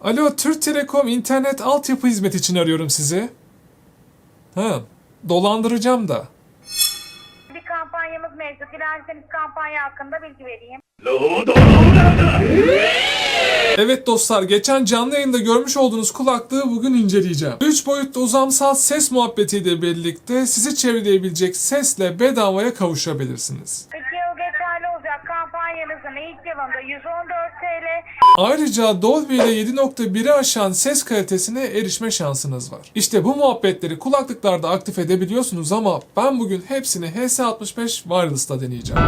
Alo, Türk Telekom internet altyapı hizmeti için arıyorum sizi. Ha, dolandıracağım da. Bir kampanyamız mevcut. Dilerseniz kampanya hakkında bilgi vereyim. Evet dostlar, geçen canlı yayında görmüş olduğunuz kulaklığı bugün inceleyeceğim. 3 boyutlu uzamsal ses muhabbetiyle birlikte sizi çevreleyebilecek sesle bedavaya kavuşabilirsiniz. 2 yıl geçerli olacak yılında 114 TL, Ayrıca Dolby ile 7.1'i aşan ses kalitesine erişme şansınız var. İşte bu muhabbetleri kulaklıklarda aktif edebiliyorsunuz ama ben bugün hepsini HS65 Wireless'ta deneyeceğim.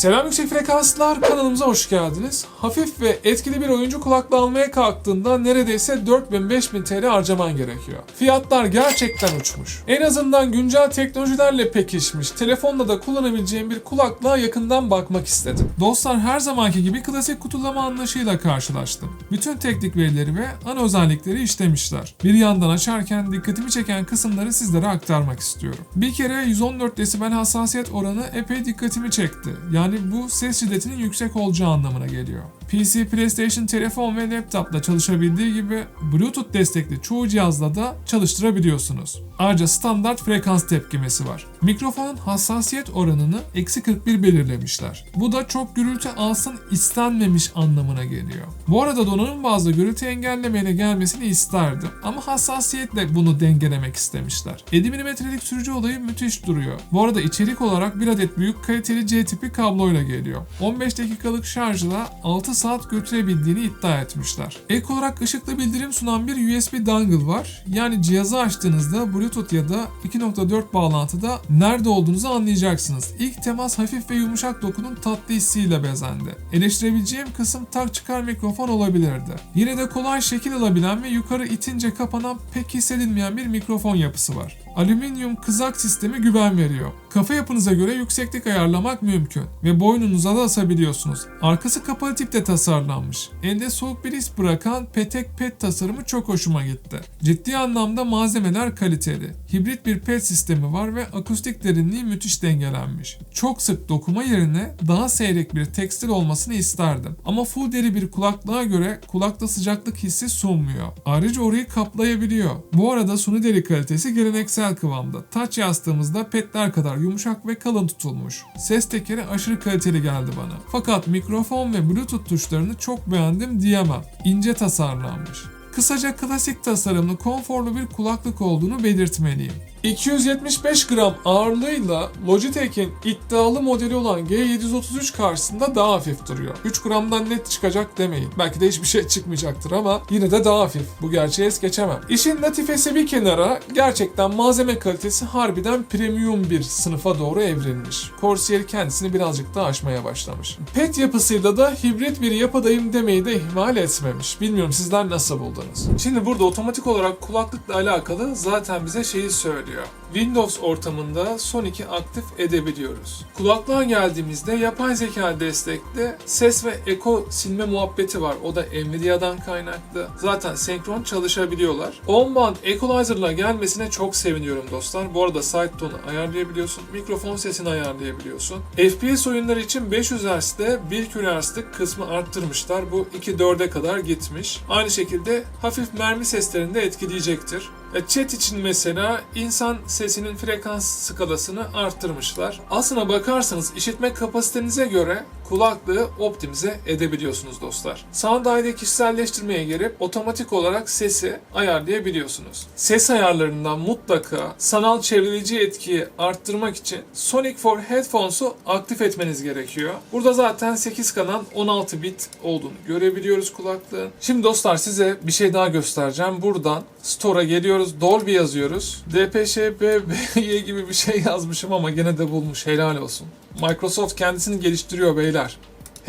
Selam yüksek frekanslar kanalımıza hoş geldiniz. Hafif ve etkili bir oyuncu kulaklığı almaya kalktığında neredeyse 4000-5000 TL harcaman gerekiyor. Fiyatlar gerçekten uçmuş. En azından güncel teknolojilerle pekişmiş, telefonla da kullanabileceğim bir kulaklığa yakından bakmak istedim. Dostlar her zamanki gibi klasik kutulama anlayışıyla karşılaştım. Bütün teknik verileri ve ana özellikleri işlemişler. Bir yandan açarken dikkatimi çeken kısımları sizlere aktarmak istiyorum. Bir kere 114 desibel hassasiyet oranı epey dikkatimi çekti. Yani bu ses şiddetinin yüksek olacağı anlamına geliyor. PC, PlayStation, telefon ve laptopla çalışabildiği gibi Bluetooth destekli çoğu cihazla da çalıştırabiliyorsunuz. Ayrıca standart frekans tepkimesi var. Mikrofonun hassasiyet oranını eksi 41 belirlemişler. Bu da çok gürültü alsın istenmemiş anlamına geliyor. Bu arada donanım bazlı gürültü engellemeyle gelmesini isterdim ama hassasiyetle bunu dengelemek istemişler. 7 mm'lik sürücü olayı müthiş duruyor. Bu arada içerik olarak bir adet büyük kaliteli C tipi kabloyla geliyor. 15 dakikalık şarjla 6 saat götürebildiğini iddia etmişler. Ek olarak ışıklı bildirim sunan bir USB dongle var. Yani cihazı açtığınızda Bluetooth ya da 2.4 bağlantıda nerede olduğunuzu anlayacaksınız. İlk temas hafif ve yumuşak dokunun tatlı hissiyle bezendi. Eleştirebileceğim kısım tak çıkar mikrofon olabilirdi. Yine de kolay şekil alabilen ve yukarı itince kapanan pek hissedilmeyen bir mikrofon yapısı var. Alüminyum kızak sistemi güven veriyor. Kafa yapınıza göre yükseklik ayarlamak mümkün ve boynunuza da asabiliyorsunuz. Arkası kapalı tipte tasarlanmış. Elde soğuk bir his bırakan petek pet tasarımı çok hoşuma gitti. Ciddi anlamda malzemeler kaliteli. Hibrit bir pet sistemi var ve akustik derinliği müthiş dengelenmiş. Çok sık dokuma yerine daha seyrek bir tekstil olmasını isterdim. Ama full deri bir kulaklığa göre kulakta sıcaklık hissi sunmuyor. Ayrıca orayı kaplayabiliyor. Bu arada suni deri kalitesi geleneksel kıvamda. Taç yastığımızda petler kadar yumuşak ve kalın tutulmuş. Ses tekeri aşırı kaliteli geldi bana. Fakat mikrofon ve bluetooth tuşlarını çok beğendim diyemem. İnce tasarlanmış. Kısaca klasik tasarımlı, konforlu bir kulaklık olduğunu belirtmeliyim. 275 gram ağırlığıyla Logitech'in iddialı modeli olan G733 karşısında daha hafif duruyor. 3 gramdan net çıkacak demeyin. Belki de hiçbir şey çıkmayacaktır ama yine de daha hafif. Bu gerçeği es geçemem. İşin latifesi bir kenara gerçekten malzeme kalitesi harbiden premium bir sınıfa doğru evrilmiş. Corsair kendisini birazcık daha aşmaya başlamış. PET yapısıyla da hibrit bir yapıdayım demeyi de ihmal etmemiş. Bilmiyorum sizler nasıl buldunuz? Şimdi burada otomatik olarak kulaklıkla alakalı zaten bize şeyi söylüyor. Windows ortamında Sonic'i aktif edebiliyoruz. Kulaklığa geldiğimizde yapay zeka destekli ses ve eko silme muhabbeti var. O da Nvidia'dan kaynaklı. Zaten senkron çalışabiliyorlar. On-band equalizer'la gelmesine çok seviniyorum dostlar. Bu arada side tone'u ayarlayabiliyorsun. Mikrofon sesini ayarlayabiliyorsun. FPS oyunları için 500 Hz'de 1 kHz'lık kısmı arttırmışlar. Bu 2-4'e kadar gitmiş. Aynı şekilde hafif mermi seslerini de etkileyecektir. E, Chat için mesela insan sesinin frekans skalasını arttırmışlar. Aslına bakarsanız işitme kapasitenize göre kulaklığı optimize edebiliyorsunuz dostlar. Sound ID'de kişiselleştirmeye girip otomatik olarak sesi ayarlayabiliyorsunuz. Ses ayarlarından mutlaka sanal çevreleyici etkiyi arttırmak için Sonic for Headphones'u aktif etmeniz gerekiyor. Burada zaten 8 kanal 16 bit olduğunu görebiliyoruz kulaklığın. Şimdi dostlar size bir şey daha göstereceğim. Buradan Store'a geliyoruz. Dolby yazıyoruz. DPŞBBY gibi bir şey yazmışım ama gene de bulmuş. Helal olsun. Microsoft kendisini geliştiriyor beyler.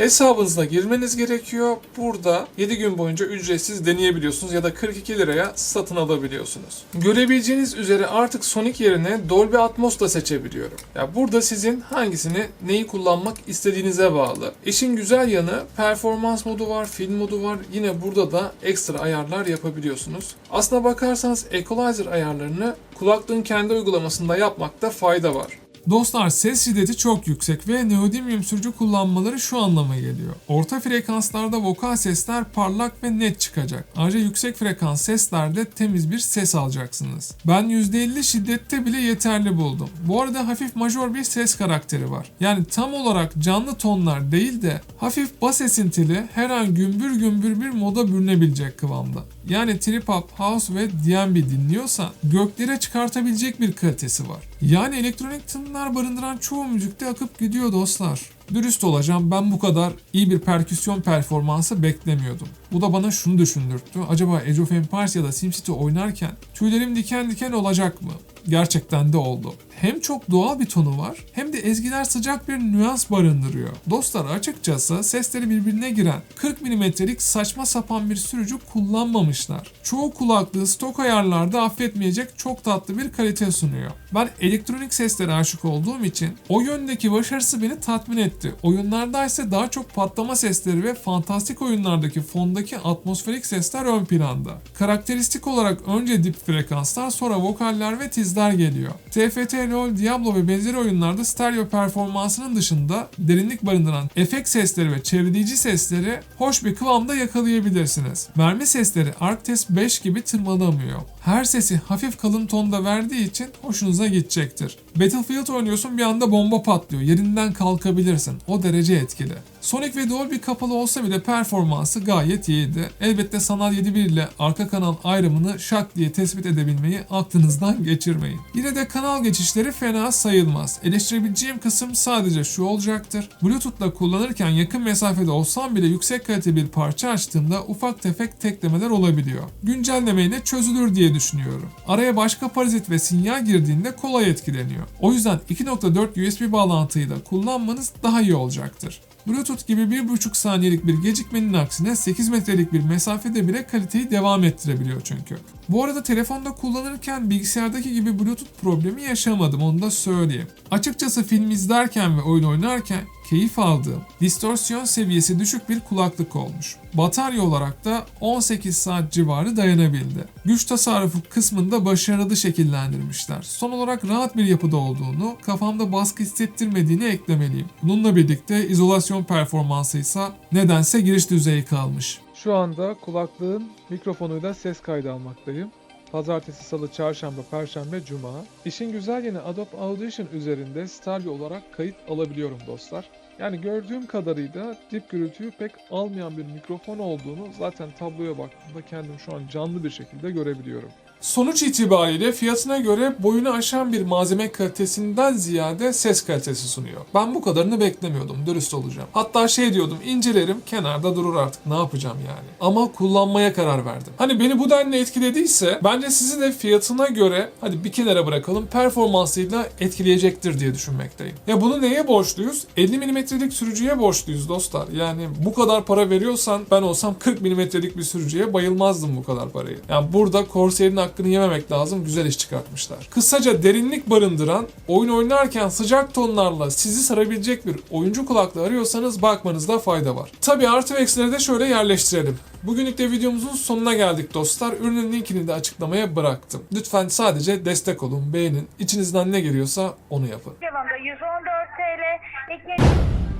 Hesabınıza girmeniz gerekiyor. Burada 7 gün boyunca ücretsiz deneyebiliyorsunuz ya da 42 liraya satın alabiliyorsunuz. Görebileceğiniz üzere artık Sonic yerine Dolby Atmos da seçebiliyorum. Ya burada sizin hangisini neyi kullanmak istediğinize bağlı. İşin güzel yanı performans modu var, film modu var. Yine burada da ekstra ayarlar yapabiliyorsunuz. Aslına bakarsanız equalizer ayarlarını kulaklığın kendi uygulamasında yapmakta fayda var. Dostlar ses şiddeti çok yüksek ve neodymium sürücü kullanmaları şu anlama geliyor. Orta frekanslarda vokal sesler parlak ve net çıkacak. Ayrıca yüksek frekans seslerde temiz bir ses alacaksınız. Ben %50 şiddette bile yeterli buldum. Bu arada hafif majör bir ses karakteri var. Yani tam olarak canlı tonlar değil de hafif bas esintili her an gümbür gümbür bir moda bürünebilecek kıvamda. Yani trip hop, house ve D&B dinliyorsan göklere çıkartabilecek bir kalitesi var. Yani elektronik tınılar barındıran çoğu müzikte akıp gidiyor dostlar. Dürüst olacağım ben bu kadar iyi bir perküsyon performansı beklemiyordum. Bu da bana şunu düşündürttü. Acaba Age of Empires ya da SimCity oynarken tüylerim diken diken olacak mı? Gerçekten de oldu. Hem çok doğal bir tonu var hem de ezgiler sıcak bir nüans barındırıyor. Dostlar açıkçası sesleri birbirine giren 40 mm'lik saçma sapan bir sürücü kullanmamışlar. Çoğu kulaklığı stok ayarlarda affetmeyecek çok tatlı bir kalite sunuyor. Ben elektronik seslere aşık olduğum için o yöndeki başarısı beni tatmin etti. Oyunlarda ise daha çok patlama sesleri ve fantastik oyunlardaki fondaki atmosferik sesler ön planda. Karakteristik olarak önce dip frekanslar sonra vokaller ve tizler geliyor. TFT, LoL, Diablo ve benzeri oyunlarda stereo performansının dışında derinlik barındıran efekt sesleri ve çevreleyici sesleri hoş bir kıvamda yakalayabilirsiniz. Mermi sesleri Arctis 5 gibi tırmalamıyor. Her sesi hafif kalın tonda verdiği için hoşunuza gidecektir. Battlefield oynuyorsun bir anda bomba patlıyor. Yerinden kalkabilirsin. O derece etkili. Sonic ve Dolby kapalı olsa bile performansı gayet iyiydi. Elbette Sanal 7.1 ile arka kanal ayrımını şak diye tespit edebilmeyi aklınızdan geçirmeyin. Yine de kanal geçişleri fena sayılmaz. Eleştirebileceğim kısım sadece şu olacaktır. Bluetooth'la kullanırken yakın mesafede olsam bile yüksek kalite bir parça açtığımda ufak tefek teklemeler olabiliyor. Güncellemeyle çözülür diye düşünüyorum. Araya başka parazit ve sinyal girdiğinde kolay etkileniyor. O yüzden 2.4 USB bağlantıyla kullanmanız daha iyi olacaktır. Bluetooth gibi 1.5 saniyelik bir gecikmenin aksine 8 metrelik bir mesafede bile kaliteyi devam ettirebiliyor çünkü. Bu arada telefonda kullanırken bilgisayardaki gibi Bluetooth problemi yaşamadım onu da söyleyeyim. Açıkçası film izlerken ve oyun oynarken keyif aldığım, distorsiyon seviyesi düşük bir kulaklık olmuş. Batarya olarak da 18 saat civarı dayanabildi. Güç tasarrufu kısmında başarılı şekillendirmişler. Son olarak rahat bir yapıda olduğunu, kafamda baskı hissettirmediğini eklemeliyim. Bununla birlikte izolasyon performansı ise nedense giriş düzeyi kalmış. Şu anda kulaklığın mikrofonuyla ses kaydı almaktayım. Pazartesi, salı, çarşamba, perşembe, cuma. İşin güzel yanı Adobe Audition üzerinde stereo olarak kayıt alabiliyorum dostlar. Yani gördüğüm kadarıyla dip gürültüyü pek almayan bir mikrofon olduğunu zaten tabloya baktığımda kendim şu an canlı bir şekilde görebiliyorum. Sonuç itibariyle fiyatına göre boyunu aşan bir malzeme kalitesinden ziyade ses kalitesi sunuyor. Ben bu kadarını beklemiyordum, dürüst olacağım. Hatta şey diyordum, incelerim, kenarda durur artık, ne yapacağım yani. Ama kullanmaya karar verdim. Hani beni bu denli etkilediyse, bence sizi de fiyatına göre, hadi bir kenara bırakalım, performansıyla etkileyecektir diye düşünmekteyim. Ya bunu neye borçluyuz? 50 milimetrelik sürücüye borçluyuz dostlar. Yani bu kadar para veriyorsan, ben olsam 40 milimetrelik bir sürücüye bayılmazdım bu kadar parayı. Yani burada Corsair'in hakkını yememek lazım. Güzel iş çıkartmışlar. Kısaca derinlik barındıran, oyun oynarken sıcak tonlarla sizi sarabilecek bir oyuncu kulaklığı arıyorsanız bakmanızda fayda var. Tabi artı ve eksileri de şöyle yerleştirelim. Bugünlük de videomuzun sonuna geldik dostlar. Ürünün linkini de açıklamaya bıraktım. Lütfen sadece destek olun, beğenin. İçinizden ne geliyorsa onu yapın. Cevabında 114 TL. İkinci...